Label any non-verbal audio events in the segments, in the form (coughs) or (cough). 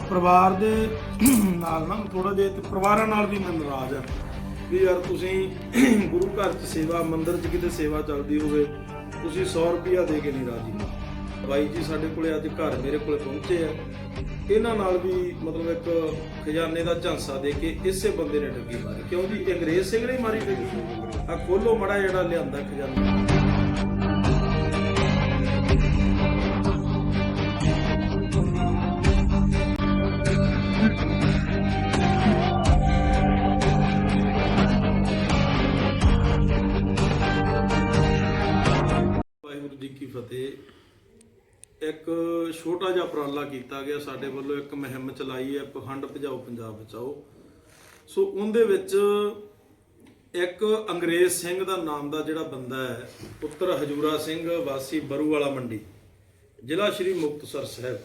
ਪਰਿਵਾਰ ਦੇ ਨਾਲ ਨਾ ਥੋੜਾ ਜਿਹਾ ਤੇ ਪਰਿਵਾਰਾਂ ਨਾਲ ਵੀ ਮੈਂ ਨਾਰਾਜ਼ ਆ ਵੀ ਯਾਰ ਤੁਸੀਂ ਗੁਰੂ ਘਰ 'ਚ ਸੇਵਾ, ਮੰਦਿਰ 'ਚ ਕਿਤੇ ਸੇਵਾ ਚੱਲਦੀ ਹੋਵੇ, ਤੁਸੀਂ 100 ਰੁਪਿਆ ਦੇ ਕੇ ਨਹੀਂ ਰਾਜੀ। ਬਾਈ ਜੀ ਸਾਡੇ ਕੋਲੇ ਅੱਜ ਘਰ ਮੇਰੇ ਕੋਲੇ ਪਹੁੰਚੇ ਆ। ਇਹਨਾਂ ਨਾਲ ਵੀ ਮਤਲਬ ਇੱਕ ਖਜ਼ਾਨੇ ਦਾ ਝਾਂਸਾ ਦੇ ਕੇ ਇਸੇ ਬੰਦੇ ਨੇ ਠੱਗੀ ਮਾਰੀ। ਕਿਉਂਕਿ ਅੰਗਰੇਜ਼ ਸਿੰਘ ਨੇ ਮਾਰੀ ਠੱਗੀ ਆ ਖੋਲੋ ਮੜਾ ਜਿਹੜਾ ਲਿਆਂਦਾ ਖਜ਼ਾਨਾ। ਜੀ ਇੱਕ ਛੋਟਾ ਜਿਹਾ ਉਪਰਾਲਾ ਕੀਤਾ ਗਿਆ, ਸਾਡੇ ਵੱਲੋਂ ਇੱਕ ਮੁਹਿੰਮ ਚਲਾਈ ਹੈ ਪਖੰਡ ਭਜਾਓ ਪੰਜਾਬ ਬਚਾਓ। ਸੋ ਉਹਦੇ ਵਿੱਚ ਇੱਕ ਅੰਗਰੇਜ਼ ਸਿੰਘ ਦਾ ਨਾਮ ਦਾ ਜਿਹੜਾ ਬੰਦਾ ਹੈ, ਪੁੱਤਰ ਹਜੂਰਾ ਸਿੰਘ, ਵਾਸੀ ਬਰੂਵਾਲਾ ਮੰਡੀ, ਜ਼ਿਲ੍ਹਾ ਸ਼੍ਰੀ ਮੁਕਤਸਰ ਸਾਹਿਬ।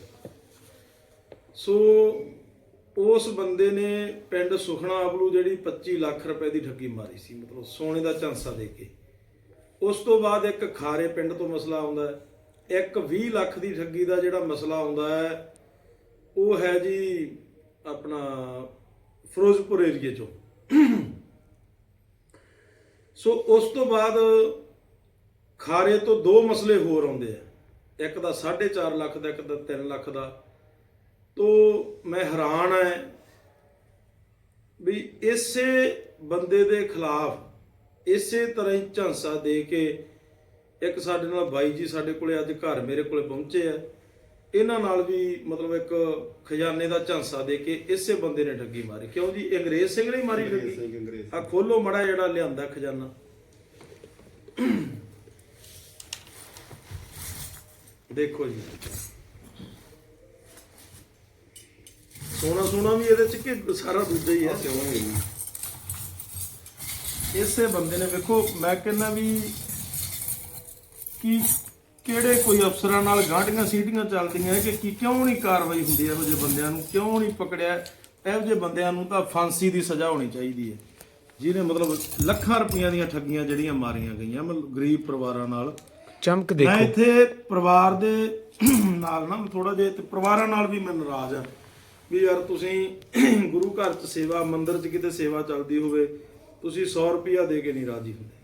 ਸੋ ਉਸ ਬੰਦੇ ਨੇ ਪਿੰਡ ਸੁਖਣਾ ਅਬਲੂ ਜਿਹੜੀ 25 ਲੱਖ ਰੁਪਏ ਦੀ ਠੱਗੀ ਮਾਰੀ ਸੀ, ਮਤਲਬ ਸੋਨੇ ਦਾ ਝਾਂਸਾ ਦੇ ਕੇ। ਉਸ ਤੋਂ ਬਾਅਦ ਇੱਕ ਖਾਰੇ ਪਿੰਡ ਤੋਂ ਮਸਲਾ ਆਉਂਦਾ ਹੈ। ਇੱਕ 20 ਲੱਖ ਦੀ ਠੱਗੀ ਦਾ ਜਿਹੜਾ ਮਸਲਾ ਆਉਂਦਾ ਹੈ, ਉਹ ਹੈ ਜੀ ਆਪਣਾ ਫਿਰੋਜ਼ਪੁਰ ਏਰੀਏ ਚੋਂ। ਸੋ ਉਸ ਤੋਂ ਬਾਅਦ ਖਾਰੇ ਤੋਂ ਦੋ ਮਸਲੇ ਹੋਰ ਆਉਂਦੇ ਆ। ਇੱਕ ਦਾ 4.5 ਲੱਖ ਦਾ, ਇੱਕ ਦਾ 3 ਲੱਖ ਦਾ। ਤੋ ਮੈਂ ਹੈਰਾਨ ਹੈ ਵੀ ਇਸੇ ਬੰਦੇ ਦੇ ਖਿਲਾਫ ਇਸੇ ਤਰ੍ਹਾਂ ਹੀ ਝਾਂਸਾ ਦੇ ਕੇ ਇੱਕ ਸਾਡੇ ਨਾਲ ਬਾਈ ਜੀ ਸਾਡੇ ਕੋਲੇ ਅੱਜ ਘਰ ਮੇਰੇ ਕੋਲੇ ਪਹੁੰਚੇ ਆ। ਇਹਨਾਂ ਨਾਲ ਵੀ ਮਤਲਬ ਇੱਕ ਖਜ਼ਾਨੇ ਦਾ ਝਾਂਸਾ ਦੇ ਕੇ ਇਸੇ ਬੰਦੇ ਨੇ ਠੱਗੀ ਮਾਰੀ। ਕਿਉਂ ਜੀ? ਅੰਗਰੇਜ਼ ਸਿੰਘ ਨੇ ਹੀ ਮਾਰੀ ਠੱਗੀ। ਆ ਖੋਲੋ ਮੜਾ ਜਿਹੜਾ ਲਿਆਂਦਾ ਖਜ਼ਾਨਾ। ਦੇਖੋ ਜੀ। ਸੋਨਾ ਸੋਨਾ ਵੀ ਇਹਦੇ ਚ ਕਿ ਸਾਰਾ ਦੂਜਾ ਹੀ ਹੈ? ਇਸੇ ਬੰਦੇ ਨੇ ਵੇਖੋ ਮੈਂ ਕਹਿੰਦਾ ਵੀ ਕਿ ਕਿਹੜੇ ਕੋਈ ਅਫਸਰਾਂ ਨਾਲ ਗਾਂਢੀਆਂ ਸੀਟੀਆਂ ਚੱਲਦੀਆਂ ਕਿ ਕੀ ਕਿਉਂ ਨਹੀਂ ਕਾਰਵਾਈ ਹੁੰਦੀ ਇਹੋ ਜਿਹੇ ਬੰਦਿਆਂ ਨੂੰ ਕਿਉਂ ਨਹੀਂ ਪਕੜਿਆ? ਇਹੋ ਜਿਹੇ ਬੰਦਿਆਂ ਨੂੰ ਤਾਂ ਫਾਂਸੀ ਦੀ ਸਜ਼ਾ ਹੋਣੀ ਚਾਹੀਦੀ ਹੈ। ਜਿਹਨੇ ਮਤਲਬ ਲੱਖਾਂ ਰੁਪਈਆਂ ਦੀਆਂ ਠੱਗੀਆਂ ਜਿਹੜੀਆਂ ਮਾਰੀਆਂ ਗਈਆਂ ਮਤਲਬ ਗਰੀਬ ਪਰਿਵਾਰਾਂ ਨਾਲ। ਚਮਕ ਮੈਂ ਦੇਖੋ। ਇੱਥੇ ਪਰਿਵਾਰ ਦੇ ਨਾਲ ਨਾ ਥੋੜਾ ਜਿਹਾ ਤੇ ਪਰਿਵਾਰਾਂ ਨਾਲ ਵੀ ਮੈਂ ਨਾਰਾਜ਼ ਆ ਵੀ ਯਾਰ ਤੁਸੀਂ ਗੁਰੂ ਘਰ 'ਚ ਸੇਵਾ ਮੰਦਿਰ 'ਚ ਕਿਤੇ ਸੇਵਾ ਚੱਲਦੀ ਹੋਵੇ ਤੁਸੀਂ 100 ਰੁਪਿਆ ਦੇ ਕੇ ਨਹੀਂ ਰਾਜੀ ਹੁੰਦੇ।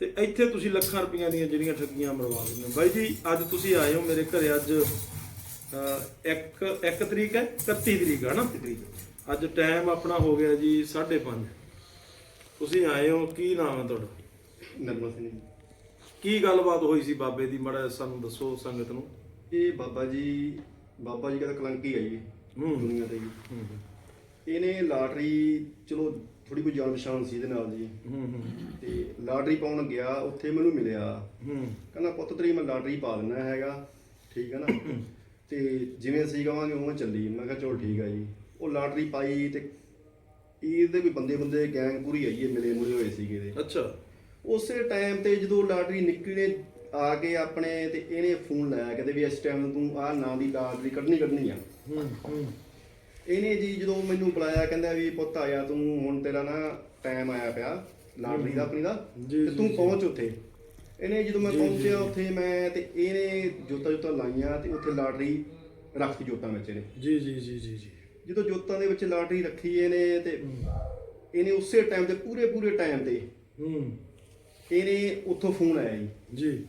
ਤੇ ਇੱਥੇ ਤੁਸੀਂ ਲੱਖਾਂ ਰੁਪਈਆਂ ਦੀਆਂ ਜਿਹੜੀਆਂ ਠੱਗੀਆਂ ਮਰਵਾ ਦਿੰਦੇ ਬਾਈ ਜੀ ਅੱਜ ਤੁਸੀਂ ਆਏ ਹੋ ਮੇਰੇ ਘਰੇ ਅੱਜ ਇੱਕ ਇੱਕ ਤਰੀਕ ਹੈ 31 ਤਰੀਕ ਹੈ ਨਾ? ਤਰੀਕ ਅੱਜ ਟਾਈਮ ਆਪਣਾ ਹੋ ਗਿਆ ਜੀ 5:30 ਤੁਸੀਂ ਆਏ ਹੋ ਕੀ ਨਾਮ ਹੈ ਤੁਹਾਡਾ? ਨਰਮਾ ਸਿੰਘ ਜੀ। ਕੀ ਗੱਲਬਾਤ ਹੋਈ ਸੀ ਬਾਬੇ ਦੀ? ਮੜਾ ਸਾਨੂੰ ਦੱਸੋ ਸੰਗਤ ਨੂੰ। ਇਹ ਬਾਬਾ ਜੀ ਬਾਬਾ ਜੀ ਕਹਿੰਦਾ ਕਲੰਕੀ ਆ ਜੀ। ਦੁਨੀਆ ਤੇ ਜੀ। ਇਹਨੇ ਲਾਟਰੀ ਚਲੋ ਥੋੜੀ ਕੋਈ ਜਾਣ ਪਛਾਣ ਸੀ ਇਹਦੇ ਨਾਲ ਜੀ। ਹੂੰ ਹੂੰ। ਤੇ ਲਾਟਰੀ ਪਾਉਣ ਗਿਆ ਉੱਥੇ ਮੈਨੂੰ ਮਿਲਿਆ। ਹੂੰ। ਕਹਿੰਦਾ ਪੁੱਤ ਤੇਰੀ ਮੈਂ ਲਾਟਰੀ ਪਾ ਦਿੰਦਾ ਹੈਗਾ। ਠੀਕ ਹੈ ਨਾ? (coughs) ਤੇ ਜਿਵੇਂ ਅਸੀਂ ਕਹਾਂਗੇ ਉਵੇਂ ਚੱਲੀ। ਮੈਂ ਕਿਹਾ ਚਲੋ ਠੀਕ ਆ ਜੀ। ਉਹ ਲਾਟਰੀ ਪਾਈ ਤੇ ਇਹਦੇ ਕੋਈ ਬੰਦੇ ਬੰਦੇ ਗੈਂਗ ਪੂਰੀ ਆਈ ਹੈ ਮਿਲੇ ਮੁਲੇ ਹੋਏ ਸੀਗੇ ਇਹਦੇ। ਅੱਛਾ। ਉਸੇ ਟਾਈਮ ਤੇ ਜਦੋਂ ਲਾਟਰੀ ਨਿਕਲੀ ਨੇ ਆ ਕੇ ਆਪਣੇ ਤੇ ਇਹਨੇ ਫੋਨ ਲਾਇਆ। ਕਹਿੰਦੇ ਵੀ ਇਸ ਟਾਈਮ ਤੂੰ ਆਹ ਨਾਂ ਦੀ ਲਾਟਰੀ ਕੱਢਣੀ ਕੱਢਣੀ ਆ। ਹੂੰ ਹੂੰ। ਇਹਨੇ ਜੀ ਜਦੋਂ ਮੈਨੂੰ ਬੁਲਾਇਆ ਕਹਿੰਦਾ ਵੀ ਪੁੱਤ ਆਇਆ ਤੂੰ ਹੁਣ ਤੇਰਾ ਨਾ ਟਾਈਮ ਆਇਆ ਪਿਆ ਲਾਟਰੀ ਦਾ ਆਪਣੀ ਦਾ ਜੀ, ਤੇ ਜੀ, ਤੂੰ ਜੀ। ਪਹੁੰਚ ਉੱਥੇ। ਇਹਨੇ ਜਦੋਂ ਮੈਂ ਜੀ, ਜੀ, ਪਹੁੰਚਿਆ ਜੀ। ਉੱਥੇ ਮੈਂ ਤੇ ਇਹਨੇ ਜੋਤਾਂ ਜੋਤਾਂ ਲਾਈਆਂ ਤੇ ਉੱਥੇ ਲਾਟਰੀ ਰੱਖਤੀ ਜੋਤਾਂ ਵਿੱਚ ਇਹਨੇ। ਜੀ ਜੀ ਜੀ ਜੀ ਜੀ। ਜਦੋਂ ਜੋਤਾਂ ਦੇ ਵਿੱਚ ਲਾਟਰੀ ਰੱਖੀ ਇਹਨੇ ਤੇ ਇਹਨੇ ਉਸੇ ਟਾਈਮ ਤੇ ਪੂਰੇ ਪੂਰੇ ਟਾਈਮ ਤੇ ਹੂੰ। ਇਹਨੇ ਉੱਥੋਂ ਫੋਨ ਆਇਆ ਜੀ। ਜੀ।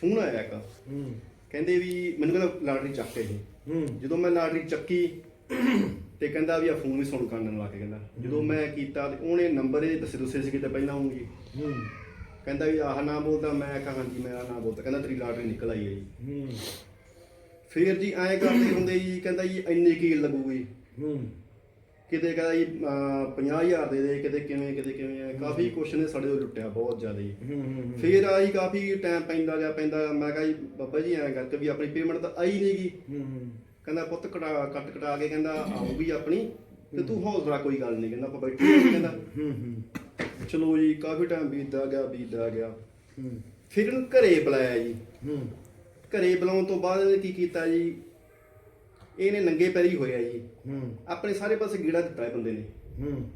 ਫੋਨ ਆਇਆ ਇੱਕ। ਹੂੰ। ਕਹਿੰਦੇ ਵੀ ਮੈਨੂੰ ਕਹਿੰਦਾ ਲਾਟਰੀ ਚੱਕ ਕੇ ਇਹ ਹੂੰ। ਜਦੋਂ ਮੈਂ ਲਾਟਰੀ ਚੱਕੀ ਤੇ ਕਹਿੰਦਾ ਵੀ ਆ ਫੋਨ ਵੀ ਸੁਣ ਕਰਨ ਲਾ ਕੇ ਕਹਿੰਦਾ। ਜਦੋਂ ਮੈਂ ਕੀਤਾ ਤੇ ਉਹਨੇ ਨੰਬਰ ਇਹ ਦੱਸੇ ਦੱਸੇ ਸੀ ਕਿਤੇ ਪਹਿਲਾਂ ਹੋਊਗੀ ਹੂੰ। ਕਹਿੰਦਾ ਵੀ ਆਹ ਨਾ ਬੋਲਦਾ ਮੈਂ ਕਹਾਂ ਹਾਂਜੀ ਮੈਂ ਆਹ ਨਾ ਬੋਲਦਾ। ਕਹਿੰਦਾ ਤੇਰੀ ਲਾਟਰੀ ਨਿਕਲ ਆਈ ਹੈ ਜੀ। ਹੂੰ। ਫੇਰ ਜੀ ਐਂ ਕਰਦੇ ਹੁੰਦੇ ਜੀ ਕਹਿੰਦਾ ਜੀ ਇੰਨੀ ਕੀ ਲੱਗੂਗੀ ਹੂੰ। ਕਿਤੇ ਕਹਿੰਦਾ ਜੀ ਅਹ, 50000 ਦੇ ਦੇ ਕਿਤੇ ਕਿਵੇਂ ਕਿਤੇ ਕਿਵੇਂ ਕਾਫੀ ਕੁਛ ਨੇ ਸਾਡੇ ਤੋਂ ਲੁੱਟਿਆ ਬਹੁਤ ਜ਼ਿਆਦਾ ਜੀ। ਫੇਰ ਆਈ ਕਾਫੀ ਟਾਈਮ ਪੈਂਦਾ ਗਿਆ ਪੈਂਦਾ। ਮੈਂ ਕਿਹਾ ਜੀ ਬਾਬਾ ਜੀ ਐਂ ਕਰਕੇ ਵੀ ਆਪਣੀ ਪੇਮੈਂਟ ਤਾਂ ਆਈ ਨਹੀਂਗੀ ਹੂੰ। ਕਹਿੰਦਾ ਪੁੱਤ ਕਟਾ ਕੱਟ ਕਟਾ ਕੇ ਕਹਿੰਦਾ ਆਊਗੀ ਆਪਣੀ। ਤੇ ਤੂੰ ਹੌਸਲਾ ਕੋਈ ਗੱਲ ਨਹੀਂ ਕਹਿੰਦਾ ਆਪਾਂ ਬੈਠੇ ਹਾਂ ਕਹਿੰਦਾ। ਹੂੰ ਹੂੰ। ਚਲੋ ਜੀ ਕਾਫੀ ਟਾਈਮ ਬੀਤਦਾ ਗਿਆ ਬੀਤਦਾ ਗਿਆ। ਹੂੰ। ਫਿਰ ਇਹਨੂੰ ਘਰੇ ਬੁਲਾਇਆ ਜੀ। ਹੂੰ। ਘਰੇ ਬੁਲਾਉਣ ਤੋਂ ਬਾਅਦ ਇਹਨੇ ਕੀ ਕੀਤਾ ਜੀ? ਇਹਨੇ ਨੰਗੇ ਪੈਰੀ ਹੋਇਆ ਜੀ। ਹੂੰ। ਆਪਣੇ ਸਾਰੇ ਪਾਸੇ ਗੀੜਾ ਦਿੱਤਾ ਇਹ ਬੰਦੇ ਨੇ। ਹੂੰ।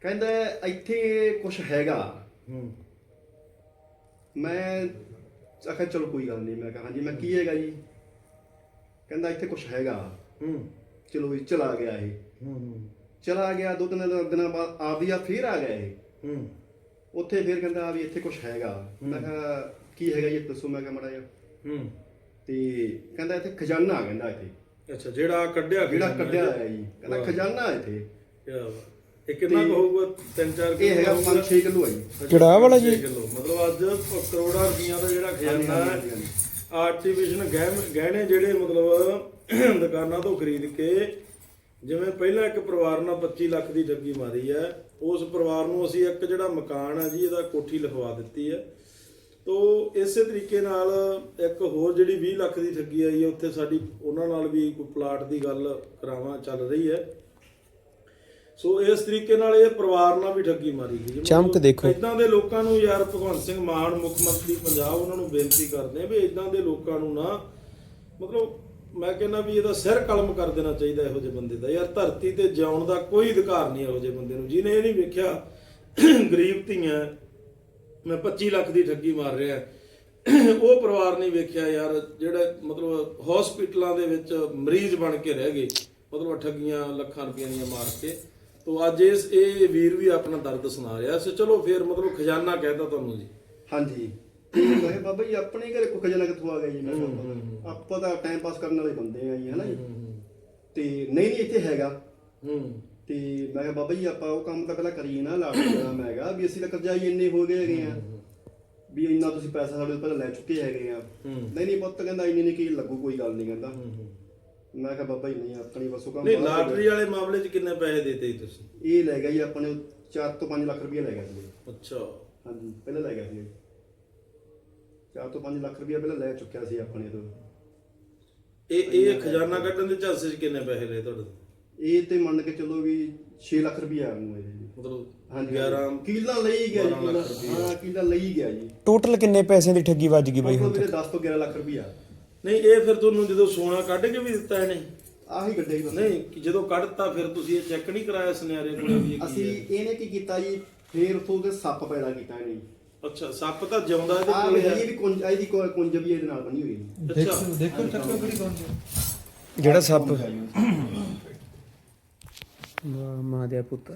ਕਹਿੰਦਾ ਇੱਥੇ ਕੁਝ ਹੈਗਾ। ਹੂੰ। ਮੈਂ ਆਖਿਆ ਚਲੋ ਕੋਈ ਗੱਲ ਨਹੀਂ। ਮੈਂ ਕਿਹਾ ਹਾਂਜੀ ਮੈਂ ਕੀ ਹੈਗਾ ਜੀ? ਕਹਿੰਦਾ ਇੱਥੇ ਕੁਝ ਹੈਗਾ। ਹੂੰ। ਚਲੋ ਜੀ ਚਲਾ ਗਿਆ ਇਹ। ਹੂੰ ਚਲਾ ਗਿਆ ਦੋ ਤਿੰਨ ਦਿਨ- ਬਾਅਦ ਆਪਦੀ ਆ ਫੇਰ ਆ ਗਿਆ ਇਹ। ਹੂੰ। ਉੱਥੇ ਫੇਰ ਕਹਿੰਦਾ ਵੀ ਇੱਥੇ ਕੁਝ ਹੈਗਾ। ਮੈਂ ਕਿਹਾ ਕੀ ਹੈਗਾ ਜੀ ਦੱਸੋ ਮੈਂ ਕਿਹਾ ਮੜਾ ਜਿਹਾ। ਹੂੰ। ਤੇ ਕਹਿੰਦਾ ਇੱਥੇ ਖਜ਼ਾਨਾ ਕਹਿੰਦਾ ਇੱਥੇ। ਅੱਛਾ ਜਿਹੜਾ ਜਿਹੜਾ ਜਿਹੜਾ ਕੱਢਿਆ ਹੋਇਆ ਜੀ। ਕਹਿੰਦਾ ਖਜ਼ਾਨਾ ਇੱਥੇ। ਬਾਤ। ਇਹ ਕਿੰਨਾ ਕੁ ਹੋਊਗਾ? 3-4 ਇਹ ਹੈਗਾ 5-6 ਕਿਲੋ ਹੈ ਜੀ। ਕਿਹੜਾ ਵਾਲਾ ਜੀ? ਕਿਲੋ। ਮਤਲਬ ਅੱਜ ਕਰੋੜਾਂ ਰੁਪਈਆ ਦਾ ਜਿਹੜਾ ਖਜ਼ਾਨਾ ਹੈ। ਹਾਂਜੀ। ਆਰਟੀਫੀਸ਼ਲ ਗਹਿਣੇ ਜਿਹੜੇ ਮਤਲਬ (coughs) ਦੁਕਾਨਾਂ ਤੋਂ ਖਰੀਦ ਕੇ ਜਿਵੇਂ ਪਹਿਲਾਂ ਇੱਕ ਪਰਿਵਾਰ ਨਾਲ 25 ਲੱਖ ਦੀ ਠੱਗੀ ਮਾਰੀ ਹੈ, ਉਸ ਪਰਿਵਾਰ ਨੂੰ ਅਸੀਂ ਇੱਕ ਜਿਹੜਾ ਮਕਾਨ ਹੈ ਜੀ, ਇਹਦਾ ਕੋਠੀ ਲਿਖਵਾ ਦਿੱਤੀ ਹੈ ਤੋ ਇਸੇ ਤਰੀਕੇ ਨਾਲ ਇੱਕ ਹੋਰ ਜਿਹੜੀ 20 ਲੱਖ ਦੀ ਠੱਗੀ ਆਈ ਹੈ, ਉੱਥੇ ਸਾਡੀ ਉਹਨਾਂ ਨਾਲ ਵੀ ਕੋਈ ਪਲਾਟ ਦੀ ਗੱਲ ਕਰਾਵਾਂ ਚੱਲ ਰਹੀ ਹੈ ਸੋ ਇਸ ਤਰੀਕੇ ਨਾਲ ਇਹ ਪਰਿਵਾਰ ਨਾਲ ਵੀ ਠੱਗੀ ਮਾਰੀ ਗਈ ਚਮਕ ਦੇਖੋ। ਇਦਾਂ ਦੇ ਲੋਕਾਂ ਨੂੰ ਯਾਰ ਭਗਵੰਤ ਸਿੰਘ ਮਾਨ ਮੁੱਖ ਮੰਤਰੀ ਪੰਜਾਬ ਉਹਨਾਂ ਨੂੰ ਬੇਨਤੀ ਕਰਦੇ ਆ ਵੀ ਇਦਾਂ ਦੇ ਲੋਕਾਂ ਨੂੰ ਨਾ ਮਤਲਬ ਮੈਂ ਕਹਿੰਦਾ ਵੀ ਇਹਦਾ ਸਿਰ ਕਲਮ ਕਰ ਦੇਣਾ ਚਾਹੀਦਾ ਇਹੋ ਜਿਹੇ ਬੰਦੇ ਦਾ। ਯਾਰ ਧਰਤੀ ਤੇ ਜਿਉਣ ਦਾ ਕੋਈ ਅਧਿਕਾਰ ਨਹੀਂ ਇਹੋ ਜਿਹੇ ਬੰਦੇ ਨੂੰ। ਜਿਹਨੇ ਇਹ ਨਹੀਂ ਵੇਖਿਆ ਗਰੀਬ ਧੀਆਂ ਮੈਂ 25 ਲੱਖ ਦੀ ਠੱਗੀ ਮਾਰ ਰਿਹਾ। ਉਹ ਪਰਿਵਾਰ ਨਹੀਂ ਵੇਖਿਆ ਯਾਰ ਜਿਹੜਾ ਮਤਲਬ ਹਸਪੀਟਲਾਂ ਦੇ ਵਿੱਚ ਮਰੀਜ਼ ਬਣ ਕੇ ਰਹਿ ਗਏ। ਮਤਲਬ ਠੱਗੀਆਂ ਲੱਖਾਂ ਰੁਪਈਆਂ ਦੀਆਂ ਮਾਰ ਕੇ। ਤੋ ਅੱਜ ਇਸ ਇਹ ਵੀਰ ਵੀ ਆਪਣਾ ਦਰਦ ਸੁਣਾ ਰਿਹਾ ਸੀ। ਚਲੋ ਫੇਰ ਮਤਲਬ ਖਜ਼ਾਨਾ ਕਹਿਤਾ ਤੁਹਾਨੂੰ ਜੀ। ਹਾਂਜੀ। ਕਿਹਾ ਬਾਬਾ ਜੀ ਆਪਣੇ ਘਰੇ ਕੋ ਖਜ਼ਾਨਾ ਕਿੱਥੋਂ ਆ ਗਿਆ ਜੀ? ਮੈਂ ਕਿਹਾ ਆਪਾਂ ਤਾਂ ਟਾਈਮ ਪਾਸ ਕਰਨ ਵਾਲੇ ਬੰਦੇ ਆ ਜੀ ਹਨਾ ਜੀ? ਤੇ ਨਹੀਂ ਨਹੀਂ ਇੱਥੇ ਹੈਗਾ। ਹੂੰ। ਤੇ ਮੈਂ ਕਿਹਾ ਬਾਬਾ ਜੀ ਆਪਾਂ ਉਹ ਕੰਮ ਤਾਂ ਪਹਿਲਾਂ ਕਰੀਏ ਨਾ ਲਾਟ ਦਾ ਮੈਂ ਕਿਹਾ ਵੀ ਅਸੀਂ ਤਾਂ ਕਰਜ਼ਾਈ ਇੰਨੇ ਹੋ ਗਏ ਹੈਗੇ ਆ। ਵੀ ਇੰਨਾ ਤੁਸੀਂ ਪੈਸਾ ਸਾਡੇ ਤੋਂ ਪਹਿਲਾਂ ਲੈ ਚੁੱਕੇ ਹੈਗੇ ਆ। ਨਹੀਂ ਨਹੀਂ ਪੁੱਤ ਕਹਿੰਦਾ ਇੰਨੇ ਨਹੀਂ ਕੀ ਲੱਗੂ ਕੋਈ ਗੱਲ ਨਹੀਂ ਕਹਿੰਦਾ। ਮੈਂ ਕਿਹਾ ਬਾਬਾ ਜੀ ਨਹੀਂ ਆਪਣੀ ਬਸ ਉਹ ਕੰਮ ਨਹੀਂ ਬਾਹਰ ਹੋ ਲਾਟਰੀ ਵਾਲੇ ਮਾਮਲੇ 'ਚ ਕਿੰਨੇ ਪੈਸੇ ਦਿੱਤੇ ਜੀ ਤੁਸੀਂ? ਗਿਆ। ਇਹ ਲੈ ਗਿਆ ਜੀ ਆਪਣੇ 4 ਤੋਂ 5 ਲੱਖ ਰੁਪਏ ਲੈ ਗਿਆ ਸੀ। ਅੱਛਾ। ਹਾਂਜੀ ਪਹਿਲਾਂ ਲੈ ਗਿਆ ਸੀ। 4 ਤੋਂ 5 ਲੱਖ ਰੁਪਏ ਪਹਿਲਾਂ ਲੈ ਚੁੱਕਿਆ ਸੀ ਆਪਣੇ ਤੋਂ। ਇਹ ਇਹ ਖਜ਼ਾਨਾ ਕੱਢਣ ਦੇ ਝਾਂਸੇ 'ਚ ਕਿੰਨੇ ਪੈਸੇ ਲਏ ਤੁਹਾਡੇ ਤੋਂ? ਇਹ ਤੇ ਮੰਨ ਕੇ ਚੱਲੋ ਵੀ 6 ਲੱਖ ਰੁਪਏ ਆ ਨੂੰ ਜੀ ਮਤਲਬ ਹਾਂਜੀ 11 ਕਿੱਲਾ ਲਈ ਗਿਆ ਜੀ 12 ਲੱਖ ਕਿੱਲਾ। ਹਾਂ ਕਿੱਲਾ ਲਈ ਗਿਆ ਜੀ। ਟੋਟਲ ਕਿੰਨੇ ਪੈਸਿਆਂ ਦੀ ਠੱਗੀ ਵੱਜ ਗਈ ਬਾਈ ਹੁਣ ਮਤਲਬ ਤੱਕ? ਵੀਰੇ 10 ਤੋਂ 11 ਲੱਖ ਰੁਪਇਆ ਨਹੀਂ ਇਹ ਫਿਰ ਤੁਹਾਨੂੰ ਜਦੋਂ ਸੋਨਾ ਕੱਢ ਕੇ ਵੀ ਦਿੱਤਾ ਇਹਨੇ? ਆਹੀ ਗੱਡੇ ਹੀ ਨਹੀਂ ਕਿ ਜਦੋਂ ਕੱਢਤਾ ਫਿਰ ਤੁਸੀਂ ਇਹ ਚੈੱਕ ਨਹੀਂ ਕਰਾਇਆ ਸੁਨਿਆਰੇ ਕੋਲੇ ਵੀ ਇਹ ਕੀ ਅਸੀਂ ਹੈ? ਇਹਨੇ ਕੀ ਕੀਤਾ ਜੀ? ਫੇਰ ਉਥੋਂ ਦੇ ਸੱਪ ਪੈਦਾ ਕੀਤਾ ਇਹਨੇ ਜੀ। ਅੱਛਾ ਸੱਪ ਤਾਂ ਜਿਉਂਦਾ ਇਹਦੇ ਆਹ ਕੋਲੇ ਵੇਖੋ ਹੈ। ਜੀ ਵੀ ਕੁੰਜ ਇਹਦੀ ਕੁ- ਕੁੰਜ ਵੀ ਇਹਦੇ ਨਾਲ ਬਣੀ ਹੋਈ ਹੈ ਅੱਛਾ। ਦੇਖੋ ਚੱਕਰ ਕਿਹੜੀ ਕੌਣ ਜਿਹੜਾ ਸੱਪ। ਵਾਹ ਮਾਂ ਦੇ ਪੁੱਤ।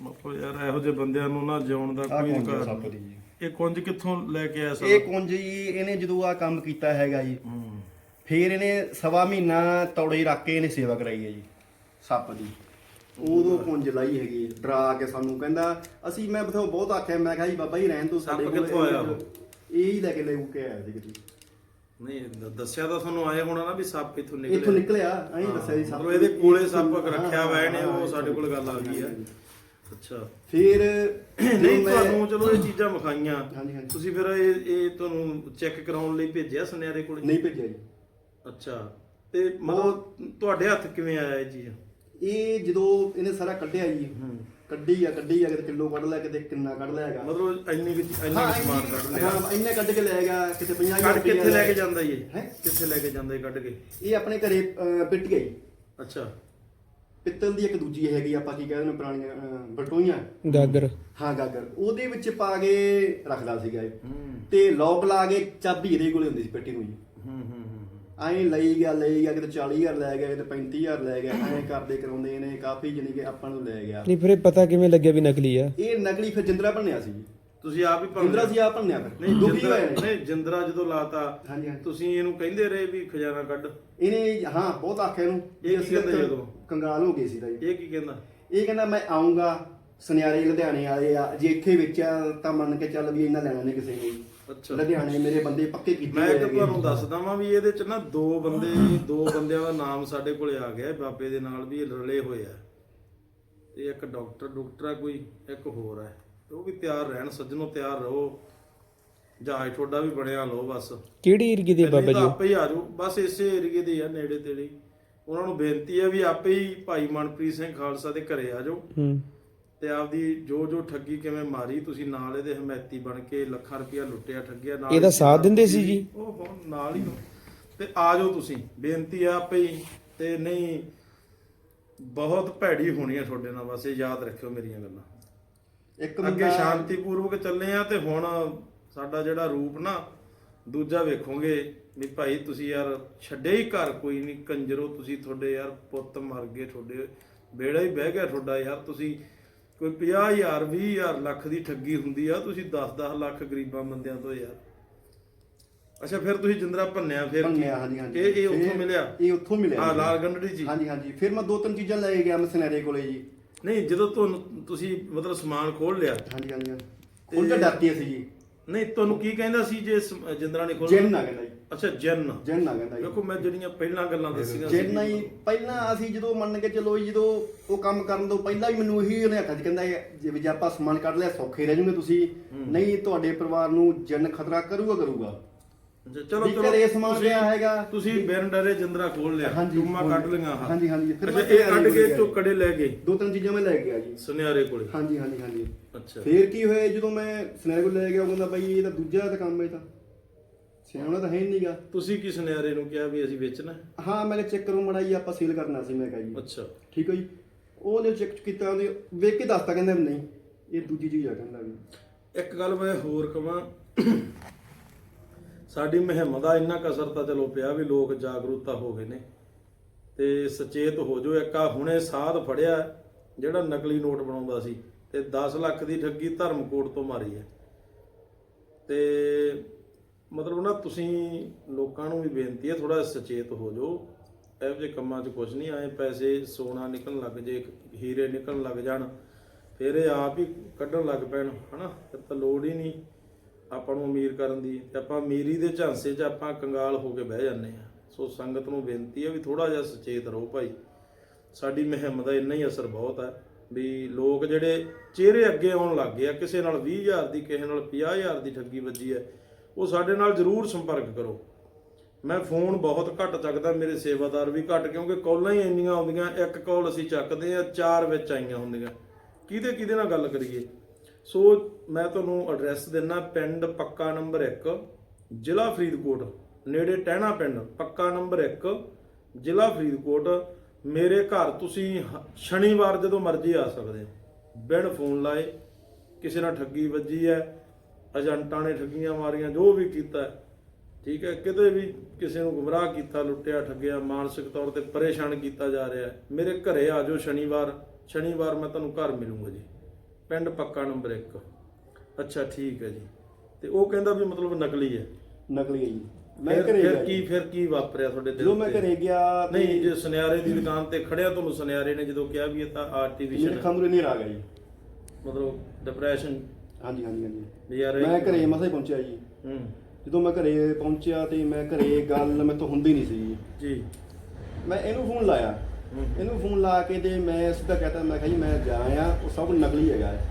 ਮਤਲਬ ਯਾਰ ਇਹੋ ਜਿਹੇ ਬੰਦਿਆਂ ਨੂੰ ਨਾ ਜਿਉਣ ਦਾ ਕੋਈ ਅਧਿਕਾਰ ਸੱਪ ਨਹੀਂ। ਦੀ ਜੀ। ਇਹ ਕੁੰਜ ਕਿੱਥੋਂ ਲੈ ਕੇ ਆਇਆ ਸਰ ਇਹ ਕੁੰਜ ਜੀ ਇਹਨੇ ਜਦੋਂ ਆ ਕੰਮ ਕੀਤਾ ਹੈਗਾ ਜੀ ਹੂੰ। ਫੇਰ ਇਹਨੇ ਸਵਾ ਮਹੀਨਾ ਤੌੜੇ ਰੱਖ ਕੇ ਇਹਨੇ ਸੇਵਾ ਕਰਾਈ ਹੈ ਜੀ ਸੱਪ ਦੀ। ਉਦੋਂ ਕੁੰਜ ਲਾਈ ਹੈਗੀ ਡਰਾ ਕੇ ਸਾਨੂੰ ਕਹਿੰਦਾ ਅਸੀਂ ਮੈਂ ਬਥੋ ਬਹੁਤ ਆਖਿਆ ਮੈਂ ਕਿਹਾ ਜੀ ਬਾਬਾ ਜੀ ਰਹਿਣ ਤੋਂ ਸਾਡੇ ਸੱਪ ਕਿੱਥੋਂ ਆਇਆ ਉਹ? ਇਹ ਹੀ ਲੈ ਕੇ ਲੈ ਕੇ ਆਇਆ ਸੀ ਕਿਤੇ। ਨਹੀਂ ਦ- ਦੱਸਿਆ ਤਾਂ ਤੁਹਾਨੂੰ ਆਏ ਹੋਣਾ ਨਾ ਵੀ ਸੱਪ ਇੱਥੋਂ ਨਿਕਲੇ ਇੱਥੋਂ ਨਿਕਲਿਆ ਐਂ ਦੱਸਿਆ ਜੀ ਸੱਪ ਮਤਲਬ ਇਹਦੇ ਕੋਲੇ ਸੱਪ ਰੱਖਿਆ ਹੋਇਆ ਇਹਨੇ ਉਹ ਸਾਡੇ ਕੋਲ ਗੱਲ ਆ ਗਈ ਹਾਂਜੀ। ਅੱਛਾ। ਫਿਰ ਨਹੀਂ ਮੈਂ- ਤੁਹਾਨੂੰ ਚਲੋ ਇਹ ਚੀਜ਼ਾਂ ਵਿਖਾਈਆਂ। ਹਾਂਜੀ, ਹਾਂਜੀ। ਤੁਸੀਂ ਫਿਰ ਇਹ ਇਹ ਤੁਹਾਨੂੰ ਚੈੱਕ ਕਰਾਉਣ ਲਈ ਭੇਜਿਆ ਸੁਨਿਆਰੇ ਕੋਲੇ? ਨਹੀਂ ਭੇਜਿਆ ਜੀ। ਅੱਛਾ। ਤੇ ਮਤਲਬ ਤੁਹਾਡੇ ਹੱਥ ਕਿਵੇਂ ਆਇਆ ਇਹ ਚੀਜ਼? ਇਹ ਜਦੋਂ ਇਹਨੇ ਸਾਰਾ ਕੱਢਿਆ ਜੀ ਕੱਢੀ ਆ ਕੱਢੀ ਆ ਕਿਤੇ ਕਿਲੋ ਕੱਢ ਲਿਆ ਕਿਤੇ ਕਿੰਨਾ ਕੱਢ ਲਿਆ ਹੈਗਾ। ਮਤਲਬ ਇੰਨੀ ਕੁ- ਇੰਨਾ ਕੁ ਸਮਾਨ ਕੱਢ ਲਿਆ। ਹਾਂ ਇੰਨੇ ਕੱਢ ਕੇ ਲੈ ਗਿਆ ਕਿਤੇ 50 ਕੱਢ ਕਿੱਥੇ ਲੈ ਕੇ ਜਾਂਦਾ ਜੀ ਇਹ? ਹੈਂ? ਕਿੱਥੇ ਲੈ ਕੇ ਜਾਂਦਾ ਇਹ ਕੱਢ ਕੇ? ਇਹ ਆਪਣੇ ਘਰੇ ਅਹ, ਪਿੱਟ ਗਈ ਅੱਛਾ। ਪਿੱਤਲ ਦੀ ਇੱਕ ਦੂਜੀ ਹੈਗੀ ਆਪਾਂ ਕੀ ਕਹਿੰਦੇ ਨੇ ਪੁਰਾਣੀਆਂ ਅਹ, ਬਟੋਈਆਂ। ਗਾਗਰ। ਹਾਂ ਗਾਗਰ। ਉਹਦੇ ਵਿੱਚ ਪਾ ਕੇ ਰੱਖਦਾ ਸੀਗਾ ਇਹ। ਤੇ ਲੋਕ ਲਾ ਕੇ ਚਾਬੀ ਇਹਦੇ ਕੋਲੇ ਹੁੰਦੀ ਸੀ ਪੇਟੀ ਨੂੰ ਜੀ। ਹੂੰ ਹੂੰ ਹੂੰ ਐਂ ਲਈ ਗਿਆ ਲਈ ਗਿਆ ਕਿਤੇ 40000 ਲੈ ਗਿਆ ਕਿਤੇ 35000 ਲੈ ਗਿਆ ਐਂ ਕਰਦੇ ਕਰਾਉਂਦੇ ਨੇ ਕਾਫੀ ਜਾਣੀ ਕਿ ਆਪਾਂ ਨੂੰ ਲੈ ਗਿਆ। ਨਹੀਂ ਫਿਰ ਇਹ ਪਤਾ ਕਿਵੇਂ ਲੱਗਿਆ ਵੀ ਨਕਲੀ ਆ? ਇਹ ਨਕਲੀ ਫਿਰ ਜਿੰਦਰਾ ਬਣਿਆ ਸੀ ਜੀ। ਤੁਸੀਂ ਆਪ ਹੀ ਜਿੰਦਰਾ ਲਿਆ? ਸੀ ਆ ਭੰਨਿਆ ਫਿਰ। ਨਹੀਂ ਦੁਖੀ ਜਿੰਦਰਾ ਹੋਏ ਨੇ। ਨਹੀਂ ਜਿੰਦਰਾ ਜਦੋਂ ਲਾਤਾ ਹਾਂਜੀ ਹਾਂਜੀ। ਤੁਸੀਂ ਇਹਨੂੰ ਕਹਿੰਦੇ ਰਹੇ ਵੀ ਖਜ਼ਾਨਾ ਕੱਢ। ਇਹਨੇ ਹਾਂ ਬਹੁਤ ਆਖਿਆ ਇਹਨੂੰ ਇਹ ਕੀ ਕਹਿੰਦਾ ਤਾਂ ਜਦੋਂ? ਕੰਗਾਲ ਹੋ ਗਏ ਸੀ ਤਾਂ ਜੀ। ਇਹ ਕੀ ਕਹਿੰਦਾ? ਇਹ ਕਹਿੰਦਾ ਮੈਂ ਆਉਂਗਾ ਸੁਨਿਆਰੇ ਲੁਧਿਆਣੇ ਵਾਲੇ ਆ। ਜੇ ਇੱਥੇ ਵੇਚਿਆ ਤਾਂ ਮੰਨ ਕੇ ਚੱਲ ਵੀ ਇਹਨਾਂ ਲੈਣਾ ਨਹੀਂ ਕਿਸੇ ਨੇ। ਅੱਛਾ। ਲੁਧਿਆਣੇ ਮੇਰੇ ਬੰਦੇ ਪੱਕੇ ਕੀਤੇ ਮੈਂ ਹੋਏ ਇੱਕ ਹੈਗੇ। ਤੁਹਾਨੂੰ ਦੱਸਦਾ ਵਾਂ ਵੀ ਇਹਦੇ ਚ ਨਾ ਦੋ ਬੰਦੇ ਦੋ ਬੰਦਿਆਂ ਦਾ ਨਾਮ ਸਾਡੇ ਕੋਲੇ ਆ ਗਿਆ ਹੈ, ਬਾਬੇ ਦੇ ਨਾਲ ਵੀ ਇਹ ਰਲੇ ਹੋਏ ਆ। ਤੇ ਇੱਕ ਡਾਕਟਰ ਡਾਕਟਰ ਆ ਕੋਈ ਇੱਕ ਹੋਰ ਤੇ ਉਹ ਵੀ ਤਿਆਰ ਰਹਿਣ ਸੱਜਣੋ ਤਿਆਰ ਰਹੋ। ਜਹਾਜ਼ ਤੁਹਾਡਾ ਵੀ ਬਣਿਆ ਲਓ ਬਸ। ਕਿਹੜੀ ਏਰੀਏ ਦੇ ਬਾਬਾ ਜੀ? ਆਪੇ ਹੀ ਆ ਜਾਓ ਬਸ ਇਸੇ ਏਰੀਏ ਦੇ ਆ ਨੇੜੇ ਤੇੜੇ। ਉਹਨਾਂ ਨੂੰ ਬੇਨਤੀ ਹੈ ਵੀ ਆਪੇ ਹੀ ਭਾਈ ਮਨਪ੍ਰੀਤ ਸਿੰਘ ਖਾਲਸਾ ਦੇ ਘਰੇ ਆ ਜਾਓ। ਹੂੰ। ਤੇ ਆਪਦੀ ਜੋ ਜੋ ਠੱਗੀ ਕਿਵੇਂ ਮਾਰੀ ਤੁਸੀਂ ਨਾਲ ਇਹਦੇ ਹਮਾਇਤੀ ਬਣ ਕੇ ਲੱਖਾਂ ਰੁਪਇਆ ਲੁੱਟਿਆ ਠੱਗਿਆ ਨਾਲ ਇਹਦਾ ਸਾਥ ਦਿੰਦੇ ਸੀ ਜੀ? ਉਹ ਨਾਲ ਹੀ ਹੋ। ਤੇ ਆ ਜਾਓ ਤੁਸੀਂ। ਬੇਨਤੀ ਆ ਆਪੇ ਹੀ। ਤੇ ਨਹੀਂ ਬਹੁਤ ਭੈੜੀ ਹੋਣੀ ਆ ਤੁਹਾਡੇ ਨਾਲ। ਬਸ ਇਹ ਯਾਦ ਰੱਖਿਓ ਮੇਰੀਆਂ ਗੱਲਾਂ। ਇੱਕ ਅੱਗੇ ਬੰਦਾ ਸ਼ਾਂਤੀਪੂਰਵਕ ਚੱਲੇ ਆ ਤੇ ਹੁਣ ਸਾਡਾ ਜਿਹੜਾ ਰੂਪ ਨਾ ਦੂਜਾ ਵੇਖੋਗੇ ਵੀ ਭਾਈ ਤੁਸੀਂ ਯਾਰ ਛੱਡੇ ਹੀ ਘਰ ਕੋਈ ਨਹੀਂ ਕੰਜਰੋ ਤੁਸੀਂ ਤੁਹਾਡੇ ਯਾਰ ਪੁੱਤ ਮਰ ਗਏ ਤੁਹਾਡੇ ਬੇੜਾ ਹੀ ਬਹਿ ਗਿਆ ਤੁਹਾਡਾ ਯਾਰ ਤੁਸੀਂ ਕੋਈ 50000 20000 ਲੱਖ ਦੀ ਠੱਗੀ ਹੁੰਦੀ ਆ ਤੁਸੀਂ 10-10 ਲੱਖ ਗਰੀਬਾਂ ਬੰਦਿਆਂ ਤੋਂ ਯਾਰ। ਅੱਛਾ ਫਿਰ ਤੁਸੀਂ ਜਿੰਦਰਾ ਭੰਨਿਆ ਫਿਰ ਕੀ? ਭੰਨਿਆ ਹਾਂਜੀ ਹਾਂਜੀ। ਇਹ ਇਹ ਉੱਥੋਂ ਫਿਰ ਮਿਲਿਆ? ਇਹ ਉੱਥੋਂ ਮਿਲਿਆ ਜੀ। ਲਾਲ ਗੰਡੜੀ ਜੀ। ਹਾਂਜੀ ਹਾਂਜੀ। ਫਿਰ ਮੈਂ ਦੋ ਤਿੰਨ ਚੀਜ਼ਾਂ ਲੈ ਕੇ ਗਿਆ ਮਸਨੇਰੇ ਕੋਲੇ ਜੀ। ਨਹੀਂ ਜਦੋਂ ਤੁਹਾਨੂੰ ਤੁਸੀਂ ਮਤਲਬ ਸਮਾਨ ਖੋਲ ਲਿਆ। ਹਾਂਜੀ ਹਾਂਜੀ ਉਹ ਤਾਂ ਡਰਤੀ ਸੀ ਜੀ। ਨਹੀਂ ਤੁਹਾਨੂੰ ਕੀ ਕਹਿੰਦਾ ਸੀ ਜੇ ਸਮ- ਜਿੰਦਰਾ ਨੇ ਖੋਲ ਜਿੰਨ ਨਾ ਕਹਿੰਦਾ ਜੀ। ਅੱਛਾ ਜਨ। ਜਿੰਨ ਨਾ ਕਹਿੰਦਾ ਜੀ। ਵੇਖੋ ਮੈਂ ਜਿਹੜੀਆਂ ਪਹਿਲਾਂ ਗੱਲਾਂ ਦੱਸੀਆਂ ਜਿੰਨ ਨਹੀਂ ਪਹਿਲਾਂ ਅਸੀਂ ਜਦੋਂ ਮੰਨ ਕੇ ਚਲੋ ਜੀ, ਜਦੋਂ ਉਹ ਕੰਮ ਕਰਨ ਤੋਂ ਪਹਿਲਾਂ ਵੀ ਮੈਨੂੰ ਇਹੀ ਉਹਨੇ ਆਖਿਆ ਸੀ ਕਹਿੰਦਾ ਇਹ ਜੇ ਜੇ ਆਪਾਂ ਸਮਾਨ ਕੱਢ ਲਿਆ ਸੌਖੇ ਰਹਿ ਜੂਗੇ ਤੁਸੀਂ। ਨਹੀਂ ਤੁਹਾਡੇ ਪਰਿਵਾਰ ਨੂੰ ਜਿੰਨ ਖਤਰਾ ਕਰੂਗਾ ਕਰੂਗਾ। ਚਲੋ ਚਲੋ ਘਰੇ ਸਮਾਨ ਤੁਸੀਂ- ਪਿਆ ਹੈਗਾ। ਤੁਸੀਂ ਬਿਨ ਡਰੇ ਜਿੰਦਰਾ ਖੋਲ ਲਿਆ ਹਾਂਜੀ, ਟੂਮਾ ਖੋਲ ਕੱਢ ਲਿਆ। ਲਈਆਂ ਆਹ। ਹਾਂਜੀ, ਹਾਂਜੀ, ਫਿਰ ਅੱਛਾ ਮੈਂ ਇਹ ਕੱਢ ਕੇ ਗਿਆ। ਕੜੇ ਲੈ ਗਏ ਦੋ ਤਿੰਨ ਚੀਜ਼ਾਂ ਮੈਂ ਲੈ ਕੇ ਗਿਆ ਜੀ ਸੁਨਿਆਰੇ ਕੋਲੇ ਹਾਂਜੀ ਹਾਂਜੀ ਹਾਂਜੀ ਅੱਛਾ ਫੇਰ ਕੀ ਹੋਇਆ ਜਦੋਂ ਮੈਂ ਕੋਲ ਲੈ ਗਿਆ ਉਹ ਕਹਿੰਦਾ ਬਈ ਇਹ ਤਾਂ ਦੂਜਾ ਤਾਂ ਕੰਮ ਹੈ ਇਹ ਤਾਂ ਸਿਆਣਾ ਤਾਂ ਹੈ ਨਹੀਂਗਾ ਤੁਸੀਂ ਕੀ ਸੁਨਿਆਰੇ ਨੂੰ ਕਿਹਾ ਵੀ ਅਸੀਂ ਵੇਚਣਾ ਹੈ? ਹਾਂ ਮੈਂ ਕਿਹਾ ਚੈੱਕ ਕਰੋ ਮੜਾਈ ਆਪਾਂ ਸੇਲ ਕਰਨਾ ਸੀ ਮੈਂ ਕਿਹਾ ਜੀ ਅੱਛਾ ਠੀਕ ਹੈ ਜੀ ਉਹਨੇ ਚੈੱਕ ਕੀਤਾ ਉਹਨੇ ਵੇਖ ਕੇ ਦੱਸਤਾ ਕਹਿੰਦਾ ਵੀ ਨਹੀਂ ਇਹ ਦੂਜੀ ਚੀਜ਼ ਆ ਕਹਿੰਦਾ ਵੀ ਇੱਕ ਗੱਲ ਮੈਂ ਹੋਰ ਕਵਾਂ ਸਾਡੀ ਮੁਹਿੰਮ ਦਾ ਇੰਨਾ ਕਸਰ ਤਾਂ ਚਲੋ ਪਿਆ ਵੀ ਲੋਕ ਜਾਗਰੂਕਤਾ ਹੋ ਗਏ ਨੇ। ਤੇ ਸੁਚੇਤ ਹੋ ਜੋ ਇੱਕ ਆ ਹੁਣੇ ਸਾਧ ਫੜਿਆ, ਜਿਹੜਾ ਨਕਲੀ ਨੋਟ ਬਣਾਉਂਦਾ ਸੀ, ਤੇ 10 ਲੱਖ ਦੀ ਠੱਗੀ ਧਰਮਕੋਟ ਤੋਂ ਮਾਰੀ ਹੈ। ਤੇ ਮਤਲਬ ਨਾ ਤੁਸੀਂ ਲੋਕਾਂ ਨੂੰ ਵੀ ਬੇਨਤੀ ਹੈ ਥੋੜਾ ਸੁਚੇਤ ਹੋ ਜੋ ਇਹੋ ਜਿਹੇ ਕੰਮਾਂ 'ਚ ਕੁਝ ਨਹੀਂ ਆਏ, ਪੈਸੇ ਸੋਨਾ ਨਿਕਲਣ ਲੱਗ ਜੇ ਹੀਰੇ ਨਿਕਲਣ ਲੱਗ ਜਾਣ, ਫਿਰ ਇਹ ਆਪ ਹੀ ਕੱਢਣ ਲੱਗ ਪੈਣ, ਹਨਾ? ਫਿਰ ਤਾਂ ਲੋੜ ਹੀ ਨਹੀਂ। ਆਪਾਂ ਨੂੰ ਅਮੀਰ ਕਰਨ ਦੀ, ਤੇ ਆਪਾਂ ਅਮੀਰੀ ਦੇ ਝਾਂਸੇ 'ਚ ਆਪਾਂ ਕੰਗਾਲ ਹੋ ਕੇ ਬਹਿ ਜਾਂਦੇ ਆ ਸੋ ਸੰਗਤ ਨੂੰ ਬੇਨਤੀ ਹੈ ਵੀ ਥੋੜਾ ਜਿਹਾ ਸੁਚੇਤ ਰਹੋ ਭਾਈ। ਸਾਡੀ ਮੁਹਿੰਮ ਦਾ ਇੰਨਾ ਹੀ ਅਸਰ ਬਹੁਤ ਹੈ ਵੀ ਲੋਕ ਜਿਹੜੇ ਚਿਹਰੇ ਅੱਗੇ ਆਉਣ ਲੱਗ ਗਏ ਆ, ਕਿਸੇ ਨਾਲ 20000 ਦੀ, ਕਿਸੇ ਨਾਲ 50000 ਦੀ ਠੱਗੀ ਵੱਜੀ ਹੈ, ਉਹ ਸਾਡੇ ਨਾਲ ਜ਼ਰੂਰ ਸੰਪਰਕ ਕਰੋ। ਮੈਂ ਫੋਨ ਬਹੁਤ ਘੱਟ ਚੱਕਦਾ, ਮੇਰੇ ਸੇਵਾਦਾਰ ਵੀ ਘੱਟ, ਕਿਉਂਕਿ ਕਾਲਾਂ ਹੀ ਇੰਨੀਆਂ ਆਉਂਦੀਆਂ, ਇੱਕ ਕਾਲ ਅਸੀਂ ਚੱਕਦੇ ਆ ਚਾਰ ਵਿੱਚ ਆਈਆਂ ਹੁੰਦੀਆਂ। ਕਿਹਦੇ ਕਿਹਦੇ ਨਾਲ ਗੱਲ ਕਰੀਏ? ਸੋ ਮੈਂ ਤੁਹਾਨੂੰ ਐਡਰੈਸ ਦਿੰਨਾ, ਪਿੰਡ ਪੱਕਾ ਨੰਬਰ 1 ਜ਼ਿਲ੍ਹਾ ਫਰੀਦਕੋਟ, ਨੇੜੇ ਟਹਿਣਾ ਪਿੰਡ, ਪੱਕਾ ਨੰਬਰ 1 ਜ਼ਿਲ੍ਹਾ ਫਰੀਦਕੋਟ। ਮੇਰੇ ਘਰ ਤੁਸੀਂ ਹ- ਸ਼ਨੀਵਾਰ ਜਦੋਂ ਮਰਜ਼ੀ ਆ ਸਕਦੇ ਹੋ। ਬਿਨ ਫੋਨ ਲਾਏ, ਕਿਸੇ ਨਾਲ ਠੱਗੀ ਵੱਜੀ ਹੈ, ਏਜੰਟਾਂ ਨੇ ਠੱਗੀਆਂ ਮਾਰੀਆਂ, ਜੋ ਵੀ ਕੀਤਾ ਠੀਕ ਹੈ, ਕਿਤੇ ਵੀ ਕਿਸੇ ਨੂੰ ਗੁੰਮਰਾਹ ਕੀਤਾ, ਲੁੱਟਿਆ, ਠੱਗਿਆ, ਮਾਨਸਿਕ ਤੌਰ ਤੇ ਪਰੇਸ਼ਾਨ ਕੀਤਾ ਜਾ ਰਿਹਾ ਹੈ, ਮੇਰੇ ਘਰੇ ਆ ਜਾਓ ਸ਼ਨੀਵਾਰ ਸ਼ਨੀਵਾਰ ਮੈਂ ਤੁਹਾਨੂੰ ਘਰ ਮਿਲੂੰਗਾ ਜੀ। ਪਿੰਡ ਪੱਕਾ ਨੰਬਰ 1 ਅੱਛਾ ਠੀਕ ਹੈ ਜੀ। ਤੇ ਉਹ ਕਹਿੰਦਾ ਵੀ ਮਤਲਬ ਨਕਲੀ ਹੈ। ਨਕਲੀ ਹੈ ਜੀ। ਮੈਂ ਫਿਰ ਘਰੇ ਫਿਰ ਗਿਆ ਕੀ ਜੀ। ਫਿਰ ਕੀ ਵਾਪਰਿਆ ਤੁਹਾਡੇ ਦਿਲ ਜਦੋਂ ਮੈਂ ਤੇ? ਘਰੇ ਗਿਆ ਤੇ ਨਹੀਂ ਜੇ ਸੁਨਿਆਰੇ ਦੀ ਦੁਕਾਨ ਤੇ ਖੜਿਆ ਤੁਹਾਨੂੰ ਸੁਨਿਆਰੇ ਨੇ ਜਦੋਂ ਕਿਹਾ ਵੀ ਇਹ ਤਾਂ ਆਰਟੀਫੀਸ਼ੀਅਲ ਮੂਰੇ ਨਹੀਂ ਆ ਗਿਆ ਜੀ। ਮਤਲਬ ਡਿਪਰੈਸ਼ਨ ਹਾਂਜੀ ਹਾਂਜੀ ਹਾਂਜੀ। ਵੀ ਯਾਰ ਇਹ- ਮੈਂ ਘਰੇ ਮਸਾਂ ਹੀ ਪਹੁੰਚਿਆ ਜੀ। ਹੂੰ। ਜਦੋਂ ਮੈਂ ਘਰੇ ਪਹੁੰਚਿਆ ਤੇ ਮੈਂ ਘਰੇ ਗੱਲ ਮੈਥੋਂ ਹੁੰਦੀ ਨਹੀਂ ਸੀ ਜੀ। ਜੀ। ਮੈਂ ਇਹਨੂੰ ਫੋਨ ਲਾਇਆ। ਇਹਨੂੰ ਫੋਨ ਲਾ ਕੇ ਤੇ ਮੈਂ ਸਿੱਧਾ ਕਹਤਾ ਮੈਂ ਕਿਹਾ ਜੀ ਮੈਂ ਜਾ ਆ ਉਹ ਸਭ ਨਕਲੀ ਹੈਗਾ ਹੈ।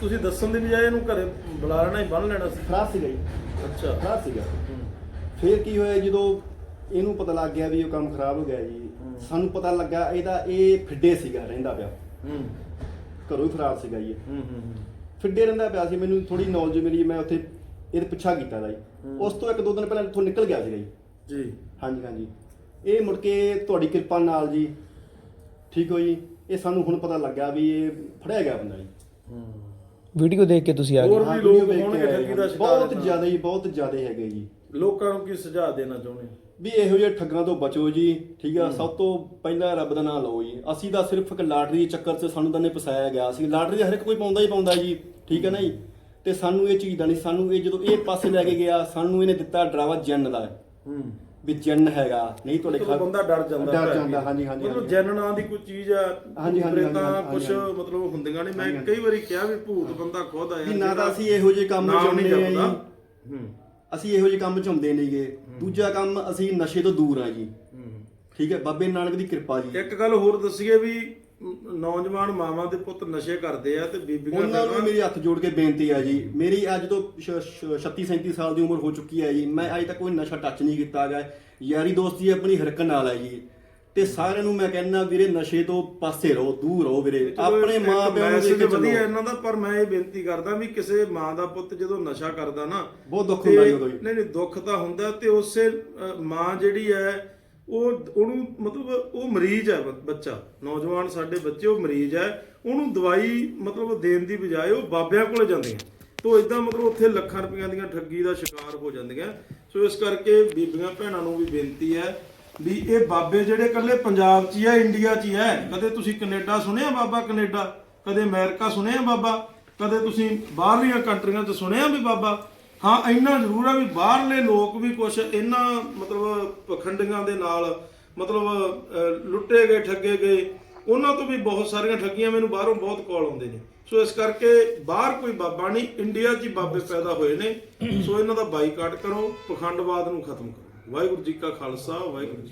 ਤੁਸੀਂ ਦੱਸਣ ਦੀ ਬਜਾਏ ਇਹਨੂੰ ਘਰੇ ਬੁਲਾ ਲੈਣਾ ਹੀ ਬੰਨ ਲੈਣਾ ਸੀ। ਖਰਾਬ ਸੀਗਾ ਜੀ। ਅੱਛਾ। ਖਰਾਬ ਸੀਗਾ। ਫਿਰ ਕੀ ਹੋਇਆ ਜਦੋਂ ਇਹਨੂੰ ਪਤਾ ਲੱਗ ਗਿਆ ਵੀ ਉਹ ਕੰਮ ਖਰਾਬ ਹੋ ਗਿਆ ਜੀ ਹੂੰ। ਸਾਨੂੰ ਪਤਾ ਲੱਗਾ ਇਹਦਾ ਇਹ ਫਿੱਡੇ ਸੀਗਾ ਰਹਿੰਦਾ ਪਿਆ। ਹੂੰ। ਘਰੋਂ ਹੀ ਫਰਾਰ ਸੀਗਾ ਜੀ ਇਹ। ਹੂੰ ਹੂੰ ਹੂੰ। ਫਿੱਡੇ ਰਹਿੰਦਾ ਪਿਆ ਸੀ ਮੈਨੂੰ ਥੋੜੀ ਨੌਲੇਜ ਮਿਲੀ ਮੈਂ ਉੱਥੇ ਇਹਦੇ ਪਿੱਛਾ ਕੀਤਾ ਦਾ ਜੀ। ਹੂੰ। ਉਸ ਤੋਂ ਇੱਕ ਦੋ ਦਿਨ ਪਹਿਲਾਂ ਇੱਥੋਂ ਨਿਕਲ ਗਿਆ ਸੀਗਾ ਜੀ। ਜੀ। ਹਾਂਜੀ ਹਾਂਜੀ। ਇਹ ਮੁੜ ਕੇ ਤੁਹਾਡੀ ਕਿਰਪਾ ਨਾਲ ਜੀ ਠੀਕ ਹੋ ਜੀ। ਇਹ ਸਾਨੂੰ ਹੁਣ ਪਤਾ ਲੱਗਾ ਵੀ ਇਹ ਫੜਿਆ ਗਿਆ ਬੰਦਾ ਜੀ। ਹੂੰ ਵੀਡੀਓ ਦੇਖ ਕੇ ਤੁਸੀਂ ਆ ਹੋਰ ਗਏ ਵੀ ਹਾਂ, ਲੋਕ ਹੋਣਗੇ ਆਏ ਠੱਗੀ ਦਾ ਹਾਂ। ਸ਼ਿਕਾਰ ਬਹੁਤ। ਜ਼ਿਆਦਾ ਜੀ ਬਹੁਤ ਜ਼ਿਆਦਾ ਹੈਗੇ ਜੀ। ਲੋਕਾਂ ਨੂੰ ਕੀ ਸੁਝਾਅ ਦੇਣਾ ਚਾਹੁੰਦੇ? ਵੀ ਇਹੋ ਜਿਹੇ ਠੱਗਾਂ ਤੋਂ ਬਚੋ ਜੀ ਠੀਕ ਆ। ਸਭ ਤੋਂ ਪਹਿਲਾਂ ਰੱਬ ਦਾ ਨਾਮ ਲਓ ਜੀ। ਅਸੀਂ ਤਾਂ ਸਿਰਫ ਇੱਕ ਲਾਟਰੀ ਦੇ ਚੱਕਰ 'ਚ ਸਾਨੂੰ ਤਾਂ ਨੇ ਫਸਾਇਆ ਗਿਆ। ਸੀ ਲਾਟਰੀ ਹਰ ਇੱਕ ਕੋਈ ਪਾਉਂਦਾ ਹੀ ਪਾਉਂਦਾ ਜੀ ਠੀਕ ਹੈ ਨਾ ਜੀ। ਤੇ ਸਾਨੂੰ ਇਹ ਚੀਜ਼ ਦਾ ਨਹੀਂ ਸਾਨੂੰ ਇਹ ਜਦੋਂ ਇਹ ਪਾਸੇ ਲੈ ਕੇ ਗਿਆ ਸਾਨੂੰ ਇਹਨੇ ਦਿੱਤਾ ਡਰਾਵਾ ਜਨ ਦਾ। ਹੂੰ। ਵੀ ਜਨ ਹੈਗਾ ਨਹੀਂ ਤੁਹਾਡੇ ਮਤਲਬ ਬੰਦਾ ਡਰ ਜਾਂਦਾ ਡਰ ਜਾਂਦਾ। ਹਾਂਜੀ ਹਾਂਜੀ ਮਤਲਬ। ਜੈਨ ਨਾਂ ਦੀ ਕੋਈ ਚੀਜ਼ ਆ ਹਾਂਜੀ, ਹਾਂਜੀ, ਹਾਂਜੀ, ਕੁਝ ਹਾਂਜੀ। ਮਤਲਬ ਹੁੰਦੀਆਂ ਨੇ ਮੈਂ ਕਈ ਵਾਰੀ ਕਿਹਾ ਵੀ ਭੂਤ ਬੰਦਾ ਖੁਦ ਆਇਆ ਵੀ ਨਾ ਤਾਂ ਅਸੀਂ ਇਹੋ ਜਿਹੇ ਕੰਮ ਨਾਮ ਨਹੀਂ ਚਾਹੁੰਦੇ ਆ ਜਪਦਾ। ਜੀ। ਹੂੰ। ਅਸੀਂ ਇਹੋ ਜਿਹੇ ਕੰਮ ਚ ਹੁੰਦੇ ਨਹੀਂਗੇ ਦੂਜਾ ਕੰਮ ਅਸੀਂ ਨਸ਼ੇ ਤੋਂ ਦੂਰ ਆ ਜੀ। ਹੂੰ। ਠੀਕ ਹੈ ਬਾਬੇ ਨਾਨਕ ਦੀ ਕਿਰਪਾ ਜੀ। ਇੱਕ ਗੱਲ ਹੋਰ ਦੱਸੀਏ ਵੀ ਨੌਜਵਾਨ ਮਾਵਾਂ ਦੇ ਪੁੱਤ ਨਸ਼ੇ ਕਰਦੇ ਆ ਤੇ ਬੀਬੀਆਂ ਉਹਨਾਂ ਨੂੰ ਮੇਰੀ ਹੱਥ ਜੋੜ ਕੇ ਬੇਨਤੀ ਆ ਜੀ। ਮੇਰੀ ਅੱਜ ਤੋਂ 36 37 ਸਾਲ ਦੀ ਉਮਰ ਹੋ ਚੁੱਕੀ ਹੈ ਜੀ। ਮੈਂ ਅੱਜ ਤੱਕ ਕੋਈ ਨਸ਼ਾ ਟੱਚ ਨਹੀਂ ਕੀਤਾ ਗਿਆ ਯਾਰੀ ਦੋਸਤੀ ਆਪਣੀ ਹਰਕਤ ਨਾਲ ਹੈ ਜੀ। ਤੇ ਸਾਰਿਆਂ ਨੂੰ ਮੈਂ ਕਹਿੰਦਾ ਵੀਰੇ ਨਸ਼ੇ ਤੋਂ ਪਾਸੇ ਰਹੋ ਦੂਰ ਰਹੋ ਵੀਰੇ। ਆਪਣੇ ਮਾਂ ਪਿਓ ਨੂੰ ਦੇਖ ਕੇ ਵਧੀਆ ਇਹਨਾਂ ਦਾ ਪਰ ਮੈਂ ਇਹ ਬੇਨਤੀ ਕਰਦਾ ਵੀ ਕਿਸੇ ਮਾਂ ਦਾ ਪੁੱਤ ਜਦੋਂ ਨਸ਼ਾ ਕਰਦਾ ਨਾ ਬਹੁਤ ਦੁੱਖ ਹੁੰਦਾ ਜੀ ਉਦੋਂ। ਨਹੀਂ ਨਹੀਂ ਦੁੱਖ ਤਾਂ ਹੁੰਦਾ ਤੇ ਉਸੇ ਮਾਂ ਜਿਹੜੀ ਹੈ ਉਹ ਉਹਨੂੰ ਮਤਲਬ ਉਹ ਮਰੀਜ਼ ਹੈ ਬੱਚਾ। ਨੌਜਵਾਨ ਸਾਡੇ ਬੱਚੇ, ਉਹ ਮਰੀਜ਼ ਹੈ। ਉਹਨੂੰ ਦਵਾਈ ਮਤਲਬ ਦੇਣ ਦੀ ਬਜਾਏ ਉਹ ਬਾਬਿਆਂ ਕੋਲ ਜਾਂਦੇ ਆ। ਤੋ ਇਦਾਂ ਮਤਲਬ ਉੱਥੇ ਲੱਖਾਂ ਰੁਪਈਆਂ ਦੀਆਂ ਠੱਗੀ ਦਾ ਸ਼ਿਕਾਰ ਹੋ ਜਾਂਦੀਆਂ। ਸੋ ਇਸ ਕਰਕੇ ਬੀਬੀਆਂ ਭੈਣਾਂ ਨੂੰ ਵੀ ਬੇਨਤੀ ਹੈ ਵੀ ਇਹ ਬਾਬੇ ਜਿਹੜੇ ਇਕੱਲੇ ਪੰਜਾਬ 'ਚ ਹੀ ਆ ਇੰਡੀਆ 'ਚ ਹੀ ਹੈ, ਕਦੇ ਤੁਸੀਂ ਕੈਨੇਡਾ ਸੁਣਿਆ ਬਾਬਾ ਕੈਨੇਡਾ? ਕਦੇ ਅਮਰੀਕਾ ਸੁਣਿਆ ਬਾਬਾ? ਕਦੇ ਤੁਸੀਂ ਬਾਹਰਲੀਆਂ ਕੰਟਰੀਆਂ 'ਚ ਸੁਣਿਆ ਵੀ ਬਾਬਾ? ਹਾਂ, ਇੰਨਾ ਜ਼ਰੂਰ ਆ ਵੀ ਬਾਹਰਲੇ ਲੋਕ ਵੀ ਕੁਝ ਇਹਨਾਂ ਮਤਲਬ ਪਖੰਡੀਆਂ ਦੇ ਨਾਲ, ਮਤਲਬ ਲੁੱਟੇ ਗਏ, ਠੱਗੇ ਗਏ, ਉਹਨਾਂ ਤੋਂ ਵੀ ਬਹੁਤ ਸਾਰੀਆਂ ਠੱਗੀਆਂ ਮੈਨੂੰ ਬਾਹਰੋਂ ਬਹੁਤ ਕਾਲ ਆਉਂਦੇ ਨੇ। ਸੋ ਇਸ ਕਰਕੇ ਬਾਹਰ ਕੋਈ ਬਾਬਾ ਨਹੀਂ, ਇੰਡੀਆ 'ਚ ਹੀ ਬਾਬੇ ਪੈਦਾ ਹੋਏ ਨੇ। ਸੋ ਇਹਨਾਂ ਦਾ ਬਾਈਕਾਟ ਕਰੋ, ਪਖੰਡਵਾਦ ਨੂੰ ਖਤਮ ਕਰੋ। ਵਾਹਿਗੁਰੂ ਜੀ ਕਾ ਖਾਲਸਾ, ਵਾਹਿਗੁਰੂ ਜੀ